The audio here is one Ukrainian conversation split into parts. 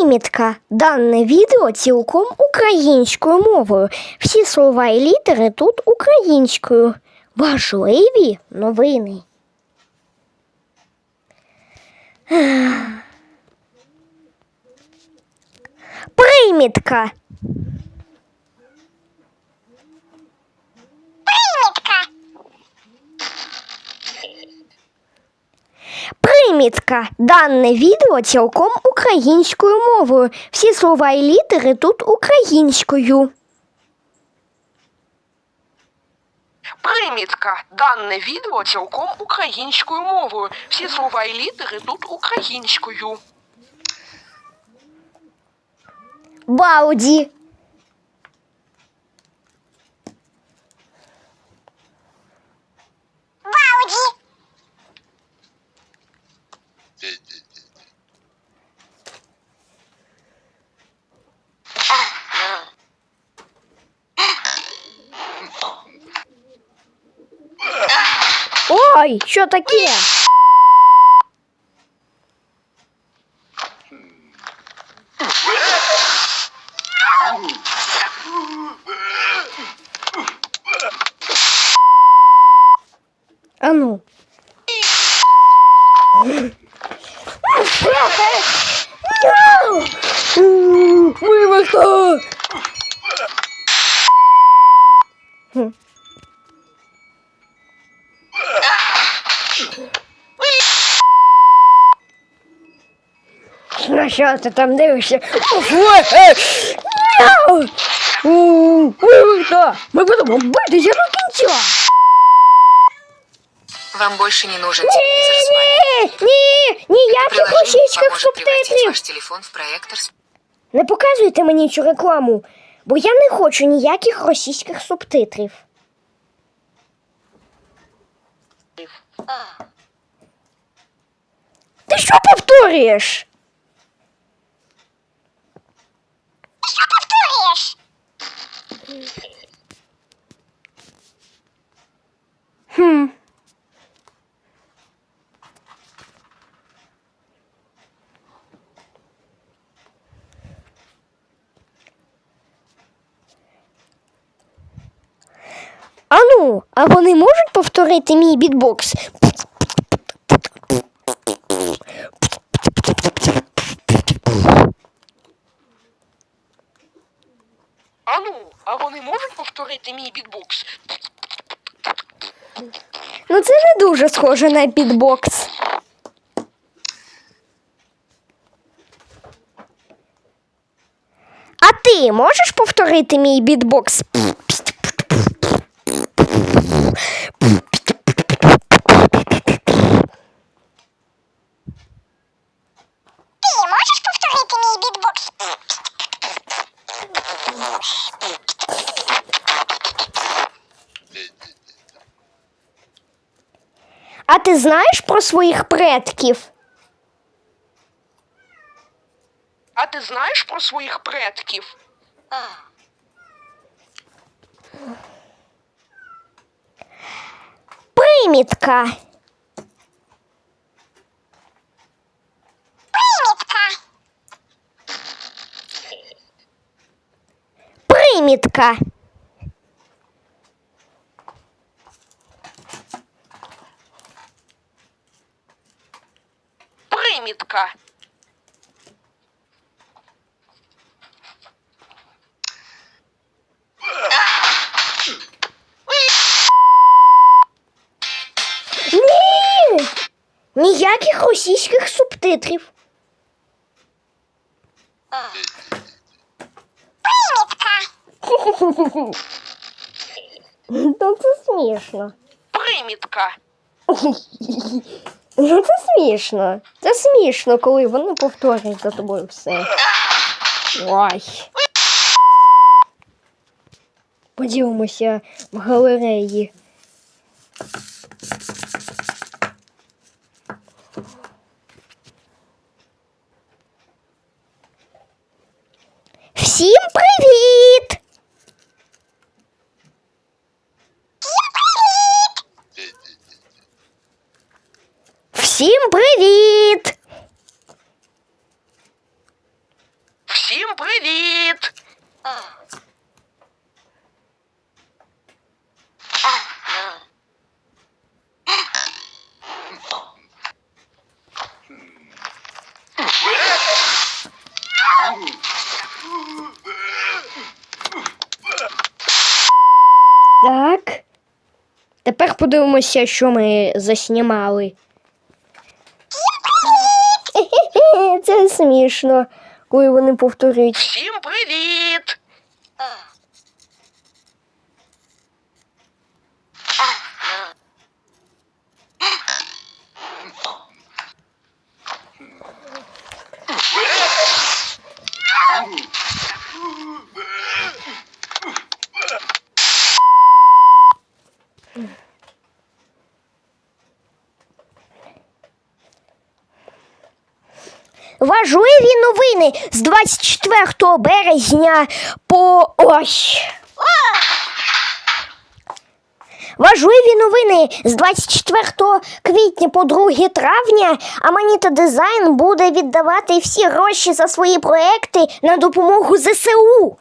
Примітка. Дане відео цілком українською мовою. Всі слова і літери тут українською. Важливі новини. Примітка. Примітка. Дане відео цілком українською мовою. Всі слова і літери тут українською. Примітка. Дане відео цілком українською мовою. Всі слова і літери тут українською. Бауді. Ой, що таке? А ну. Вивихто! Що ти там дивишся? Ми будемо битися до кінця! Вам больше не нужен телевизор с Ні, ні, ніяких Приложение російських поможет превратить субтитрів. ваш телефон в проектор Не показуйте мені цю рекламу, бо я не хочу ніяких російських субтитрів. Ти що повторюєш? Що повторюєш? Хм. Ану, а вони можуть повторити мій бітбокс? А вони можуть повторити мій бітбокс? Ну, це не дуже схоже на бітбокс. А ти можеш повторити мій бітбокс? Ти знаєш про своїх предків? А ти знаєш про своїх предків? Примітка. Примітка. Примітка. Ні! Ніяких російських субтитрів. Примітка. Ну це смішно. Примітка. Ну це смішно. Це смішно, коли вони повторюють за тобою все. Ой. Подивимося в галереї. Всім привіт! Всім привіт! Всім привіт! Так. Тепер подивимося, що ми заснімали. Смішно, коли вони повторюють. Всім привіт! Важливі новини з 24 березня по ось. Важливі новини з 24 квітня по 2 травня Аманіта Дизайн буде віддавати всі гроші за свої проекти на допомогу ЗСУ.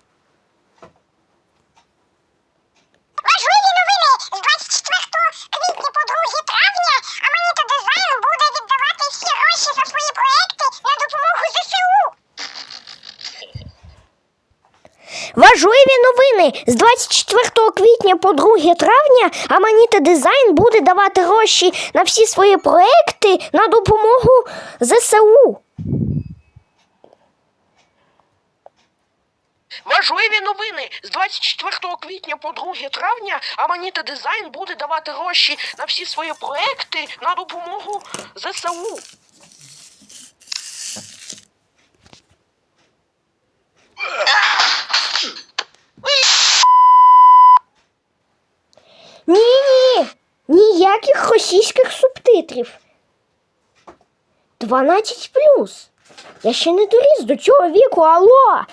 Важливі новини з 24 квітня по 2 травня Аманіта Дизайн буде давати гроші на всі свої проекти на допомогу ЗСУ. Важливі новини з 24 квітня по 2 травня Аманіта Дизайн буде давати гроші на всі свої проекти на допомогу ЗСУ. Російських субтитрів. 12 плюс. Я ще не доріс до цього віку, алло.